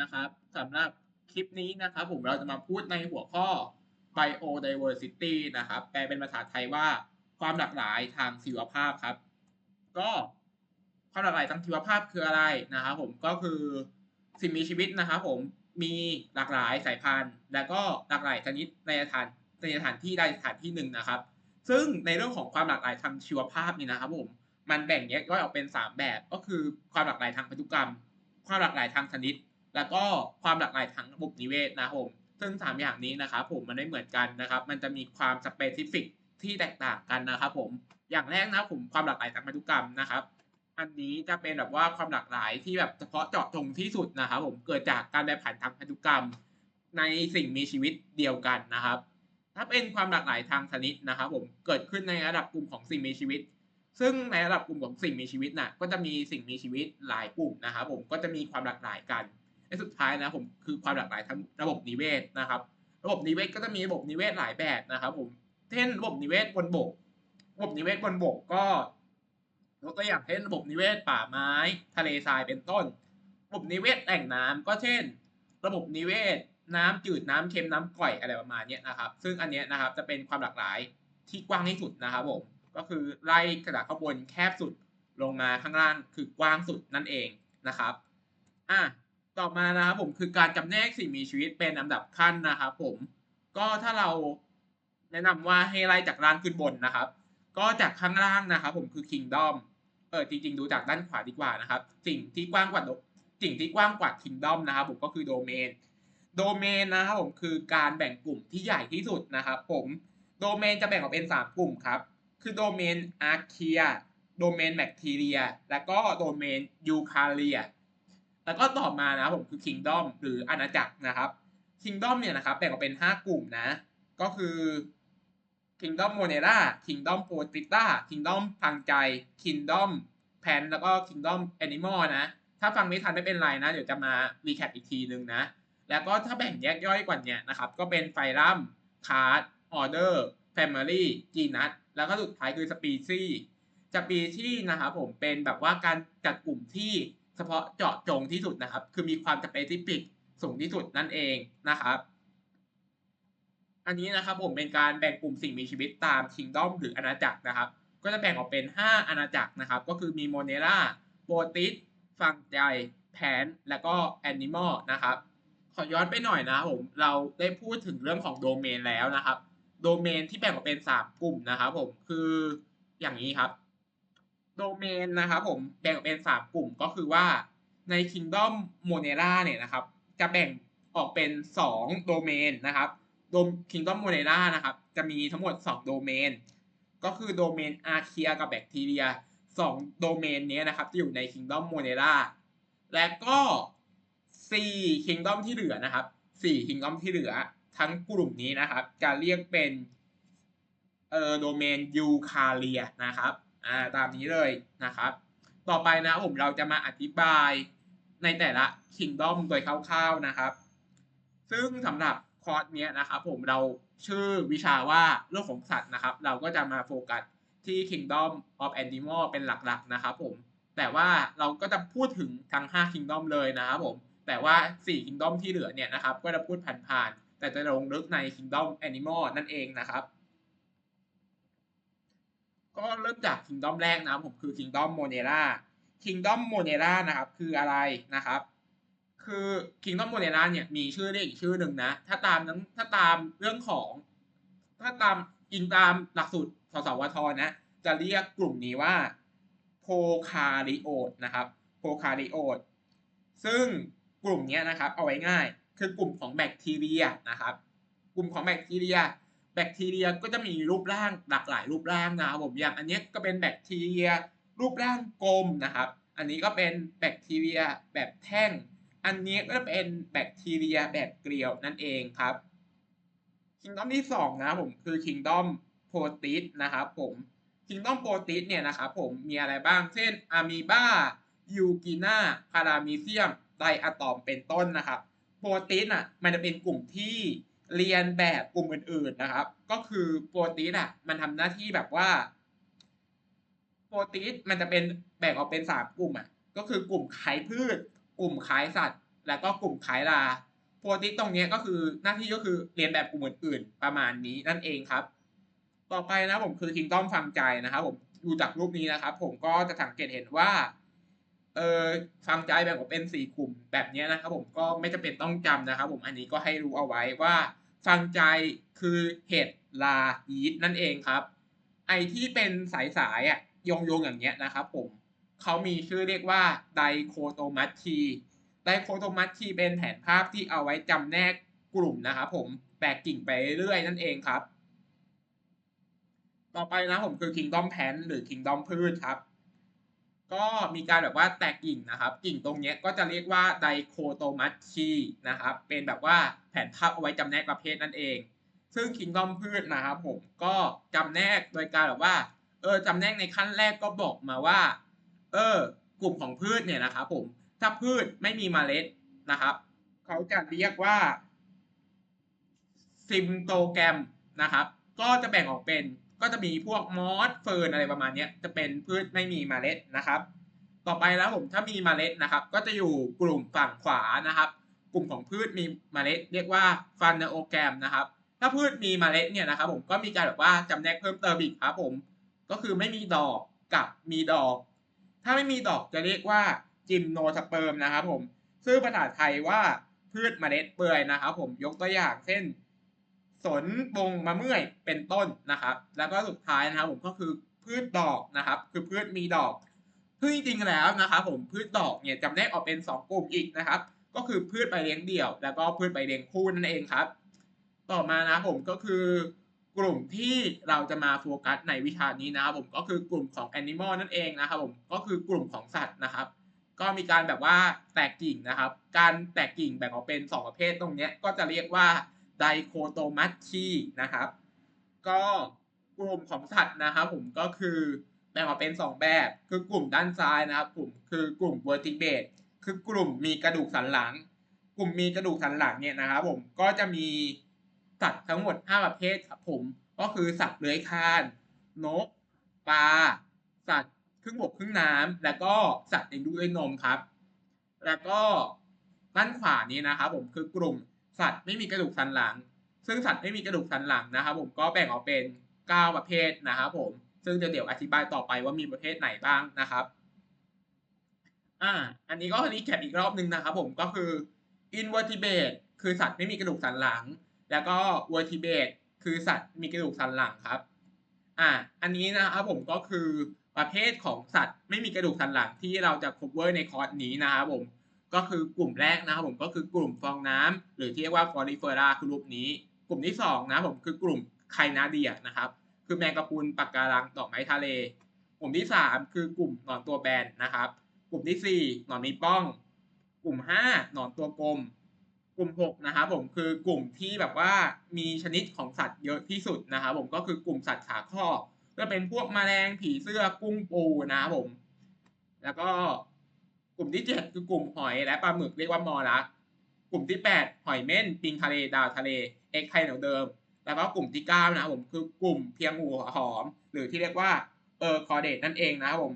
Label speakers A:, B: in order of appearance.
A: นะครับสำหรับคลิปนี้นะครับผมเราจะมาพูดในหัวข้อ biodiversity นะครับแปลเป็นภาษาไทยว่าความหลากหลายทางชีวภาพครับ ก็ความหลากหลายทางชีวภาพคืออะไรนะครับผมก็คือสิ่งมีชีวิตนะครับผมมีหลากหลายสายพันธุ์ และก็หลากหลายชนิดในสถานในสถานที่ใดสถานที่หนึ่งนะครับ ซึ่งในเรื่องของความหลากหลายทางชีวภาพนี่นะครับผมมันแบ่งแยกย่อยออกเป็น 3 แบบ ก็คือความหลากหลายทางพันธุกรรม ความหลากหลายทางชนิด แล้วก็ความหลากหลายทางระบบนิเวศนะผมซึ่ง 3 อย่างนี้นะครับผมมันไม่เหมือนกันนะครับ มันจะมีความสเปซิฟิกที่แตกต่างกันนะครับผมอย่างแรกนะผมความหลากหลายทางพันธุกรรมนะครับ อันนี้จะเป็นแบบว่าความหลากหลายที่แบบเฉพาะเจาะจงที่สุดนะครับ ผมเกิดจากการแปรผันทางพันธุกรรม ในสิ่งมีชีวิตเดียวกันนะครับ ถ้าเป็นความหลากหลายทางชนิดนะครับ ผมเกิดขึ้นในระดับกลุ่มของสิ่งมีชีวิต ซึ่งในระดับกลุ่มของสิ่งมีชีวิตน่ะก็จะมีสิ่งมีชีวิตหลายกลุ่มนะครับ ผมก็จะมีความหลากหลายกัน และสุดท้ายนะผมคือความหลากหลายทั้งระบบนิเวศนะครับ ระบบนิเวศก็จะมีระบบนิเวศหลายแบบนะครับ ผมเช่นระบบนิเวศบนบก ระบบนิเวศบนบกก็ยกตัวอย่างเช่นระบบนิเวศป่าไม้ ทะเลทรายเป็นต้น ระบบนิเวศแหล่งน้ำก็เช่น ระบบนิเวศน้ำจืดน้ำเค็มน้ำกร่อยอะไรประมาณนี้นะครับ ซึ่งอันนี้นะครับจะเป็นความหลากหลายที่กว้างที่สุดนะครับผมก็คือไล่กระดาษข้างบนแคบสุดลงมาข้างล่างคือกว้างสุดนั่นเองนะครับอะ ต่อมานะครับผมคือการจำแนกสิ่งมีชีวิตเป็นลำดับขั้นนะครับผมก็ถ้าเราแนะนำว่าให้ไล่จากล่างขึ้นบนนะครับ ก็จากข้างล่างนะครับ ผมคือ kingdom เออจริงๆ ดูจากด้านขวาดีกว่านะครับ สิ่งที่กว้างกว่าสิ่งที่กว้างกว่า kingdom นะครับผมก็คือ domain โดเมนนะครับผมคือการแบ่งกลุ่มที่ใหญ่ที่สุดนะครับผมโดเมนจะแบ่งออกเป็น 3 กลุ่มครับ คือโดเมนอาร์เคียโดเมนแบคทีเรีย แล้วก็โดเมนยูคาเรีย แล้วก็ต่อมานะผมคือ Kingdom หรืออาณาจักรนะครับ Kingdom เนี่ยนะครับแบ่งออกเป็น 5 กลุ่มนะ ก็คือ Kingdom Monera Kingdom Protista Kingdom ทางใจ Kingdom Plant แล้วก็ Kingdom Animal นะ ถ้าฟังไม่ทันไม่เป็นไรนะ เดี๋ยวจะมารีแคปอีกทีนึงนะ แล้วก็ถ้าแบ่งแยกย่อยกว่านี้นะครับ ก็เป็นไฟรัมคาร์ดออเดอร์แฟมิลี่จีนัสแล้วก็สุดท้ายคือสปีซี่สปีซี่นะครับผมเป็นแบบว่าการจัดกลุ่มที่ เฉพาะเจาะจงที่สุดนะครับ คือมีความสเปซิฟิกสูงที่สุดนั่นเองนะครับ อันนี้นะครับผมเป็นการแบ่งกลุ่มสิ่งมีชีวิตตามคิงดอมหรืออาณาจักรนะครับ ก็จะแบ่งออกเป็น 5 อาณาจักรนะครับ ก็คือมีโมเนล่าโปรติสฟังใจแพนและก็แอนิมอลนะครับ ขอย้อนไปหน่อยนะผมเราได้พูดถึงเรื่องของโดเมนแล้วนะครับ โดเมนที่แบ่งออกเป็น 3 กลุ่มนะครับผมคืออย่างนี้ครับ โดเมนนะครับผมแบ่งออกเป็น3กลุ่มก็คือว่าใน Kingdom Monera เนี่ยนะครับ จะแบ่งออกเป็น2โดเมนนะครับโดม Kingdom Monera นะครับ จะมีทั้งหมด2โดเมนก็คือโดเมนอาร์เคียกับแบคทีเรีย2โดเมนนี้นะครับ จะอยู่ใน Kingdom Monera และก็4 Kingdom ที่เหลือนะครับ4 Kingdom ที่เหลือทั้งกลุ่มนี้นะครับ จะเรียกเป็นเอ่อโดเมนยูคาเลียนะครับ อ่าตามนี้เลยนะครับ ต่อไปนะผมเราจะมาอธิบายในแต่ละ Kingdom โดยคร่าวๆนะครับ ซึ่งสำหรับคอร์สเนี้ยนะครับผมเราชื่อวิชาว่าเรื่องของสัตว์นะครับ เราก็จะมาโฟกัสที่ Kingdom of Animal เป็นหลักๆนะครับผมแต่ว่าเราก็จะพูดถึงทั้ง 5 Kingdom เลยนะครับผมแต่ว่า 4 Kingdom ที่เหลือเนี่ยนะครับก็จะพูดผ่านๆแต่จะลงลึกใน Kingdom Animal นั่นเองนะครับ ก็เริ่มจาก Kingdom แรกนะครับผมคือ Kingdom Monera Kingdom Monera นะครับ คืออะไรนะครับ คือ Kingdom Monera เนี่ยมีชื่อเรียกอีกชื่อหนึ่งนะ ถ้าตามนั้นถ้าตามเรื่องของ ถ้าตามอิงตามหลักสูตรสสวทนะ จะเรียกกลุ่มนี้ว่าโพคาริโอตนะครับโพคาริโอตซึ่งกลุ่มนี้นะครับเอาไว้ง่าย คือกลุ่มของแบคทีเรียนะครับ กลุ่มของแบคทีเรีย แบคทีเรียก็จะมีรูปร่างหลากหลายรูปร่างนะครับผมอย่างอันนี้ก็เป็นแบคทีเรียรูปร่างกลมนะครับ อันนี้ก็เป็นแบคทีเรียแบบแท่ง อันนี้ก็จะเป็นแบคทีเรียแบบเกลียวนั่นเองครับคิงดอมที่สองนะผมคือคิงดอมโพติสนะครับผมคิงดอมโปรติสเนี่ยนะครับผมมีอะไรบ้าง เช่นอะมีบายูกินาพารามิเซียมไดอะตอมเป็นต้นนะครับ โปรติสอะมันจะเป็นกลุ่มที่ เรียนแบบกลุ่มอื่นๆนะครับ ก็คือโปรติสอะ มันทำหน้าที่แบบว่า โปรติสมันจะเป็นแบ่งออกเป็นสามกลุ่มอะ ก็คือกลุ่มขายพืช กลุ่มขายสัตว์ แล้วก็กลุ่มขายลาโพติสตรงนี้ก็คือหน้าที่ก็คือเรียนแบบกลุ่มอื่นๆ ประมาณนี้นั่นเองครับ ต่อไปนะผมคือ Kingdom ฟังใจนะครับ ผมดูจากรูปนี้นะครับ ผมก็จะสังเกตเห็นว่าเออฟังใจแบ่งออกเป็นสี่กลุ่มแบบนี้นะครับผมก็ไม่จำเป็นต้องจำนะครับ ผมอันนี้ก็ให้รู้เอาไว้ว่า ฟังใจคือเห็ดลายีสนั่นเองครับ ไอที่เป็นสายๆอะยงยงๆอย่างเงี้ยนะครับผมเขามีชื่อเรียกว่าไดโคโตมัตทีไดโคโตมัตทีเป็นแผนภาพที่เอาไว้จำแนกกลุ่มนะครับผมแตกกิ่งไปเรื่อยนั่นเองครับ ต่อไปนะผมคือ Kingdom Plant หรือ Kingdom พืชครับ ก็มีการแบบว่าแตกกิ่งนะครับ กิ่งตรงนี้ก็จะเรียกว่าไดโคโตมัตชีนะครับ เป็นแบบว่าแผนภาพเอาไว้จำแนกประเภทนั่นเอง ซึ่ง Kingdom พืชนะครับผมก็จำแนกโดยการแบบว่าเออจำแนกในขั้นแรกก็บอกมาว่าเออกลุ่มของพืชเนี่ยนะครับผมถ้าพืชไม่มีเมล็ดนะครับเขาจะเรียกว่าซิมโตแกรมนะครับ ก็จะแบ่งออกเป็น ก็จะมีพวกมอสเฟิร์นอะไรประมาณนี้จะเป็นพืชไม่มีเมล็ดนะครับ ต่อไปแล้วผมถ้ามีเมล็ดนะครับ ก็จะอยู่กลุ่มฝั่งขวานะครับ กลุ่มของพืชมีเมล็ด เรียกว่าฟันเนโอแกรมนะครับ ถ้าพืชมีเมล็ดเนี่ยนะครับ ผมก็มีการแบบว่าจำแนกเพิ่มเติมอีกครับผมก็คือไม่มีดอกกับมีดอก ถ้าไม่มีดอกจะเรียกว่าจิมโนสเปิร์มนะครับ ผมซึ่งภาษาไทยว่าพืชเมล็ดเปื่อยนะครับ ผมยกตัวอย่างเช่น สนบงมะเมื่อยเป็นต้นนะครับ แล้วก็สุดท้ายนะครับผมก็คือพืชดอกนะครับ คือพืชมีดอกซึ่งจริงๆแล้วนะครับผมพืชดอกเนี่ยจำแนกออกเป็นสองกลุ่มอีกนะครับ ก็คือพืชใบเลี้ยงเดี่ยว แล้วก็พืชใบเลี้ยงคู่นั่นเองครับ ต่อมานะผมก็คือกลุ่มที่เราจะมาโฟกัสในวิชานี้นะครับผมก็คือกลุ่มของ Animal นั่นเองนะครับผมก็คือกลุ่มของสัตว์นะครับ ก็มีการแบบว่าแตกกิ่งนะครับ การแตกกิ่งแบ่งออกเป็น 2 ประเภทตรงนี้ก็จะเรียกว่า ดโคโตมัตชีนะครับ ก็กลุ่มของสัตว์นะครับผมก็คือแบ่งออกเป็น 2 แบบ คือกลุ่มด้านซ้ายนะครับกลุ่มคือกลุ่ม vertebrate คือกลุ่มมีกระดูกสันหลัง กลุ่มมีกระดูกสันหลังเนี่ยนะครับผมก็จะมีสัตว์ทั้งหมด 5 ประเภทครับผมก็คือสัตว์เลื้อยคลานนกปลาสัตว์ครึ่งบกครึ่งน้ำแล้วก็สัตว์เลี้ยงลูกด้วยนมครับ แล้วก็ด้านขวานี้นะครับผมคือกลุ่ม สัตว์ไม่มีกระดูกสันหลัง ซึ่งสัตว์ไม่มีกระดูกสันหลังนะครับผมก็แบ่งออกเป็น 9 ประเภทนะครับผมซึ่งจะเดี๋ยวอธิบายต่อไปว่ามีประเภทไหนบ้างนะครับอ่าอันนี้ก็รีแคปอีกรอบนึงนะครับผมก็คือ invertebrate คือสัตว์ไม่มีกระดูกสันหลัง แล้วก็ vertebrate คือสัตว์มีกระดูกสันหลังครับอ่าอันนี้นะครับผมก็คือประเภทของสัตว์ไม่มีกระดูกสันหลังที่เราจะ cover ในคอร์สนี้นะครับผม ก็คือกลุ่มแรกนะครับผมก็คือกลุ่มฟองน้ำหรือที่เรียกว่า Florifera คือรูปนี้ กลุ่มที่สองนะผมคือกลุ่มไคนาเดียนะครับ คือแมงกะพรุนปะการังดอกไม้ทะเล กลุ่มที่สามคือกลุ่มหนอนตัวแบนนะครับ กลุ่มที่สี่หนอนมีป้อง กลุ่มห้าหนอนตัวกลม กลุ่มหกนะครับผมคือกลุ่มที่แบบว่ามีชนิดของสัตว์เยอะที่สุดนะครับผมก็คือกลุ่มสัตว์ขาข้อก็เป็นพวกแมลงผีเสื้อกุ้งปูนะครับผม แล้วก็ กลุ่มที่เจ็ดคือกลุ่มหอยและปลาหมึกเรียกว่ามอลัสกลุ่มที่แปดหอยเม่นปิงทะเลดาวทะเลเอ็กไทเหนือเดิม แล้วก็กลุ่มที่เก้านะครับผมคือกลุ่มเพียงหูหอม หรือที่เรียกว่าเออคอเดตนั่นเองนะครับผม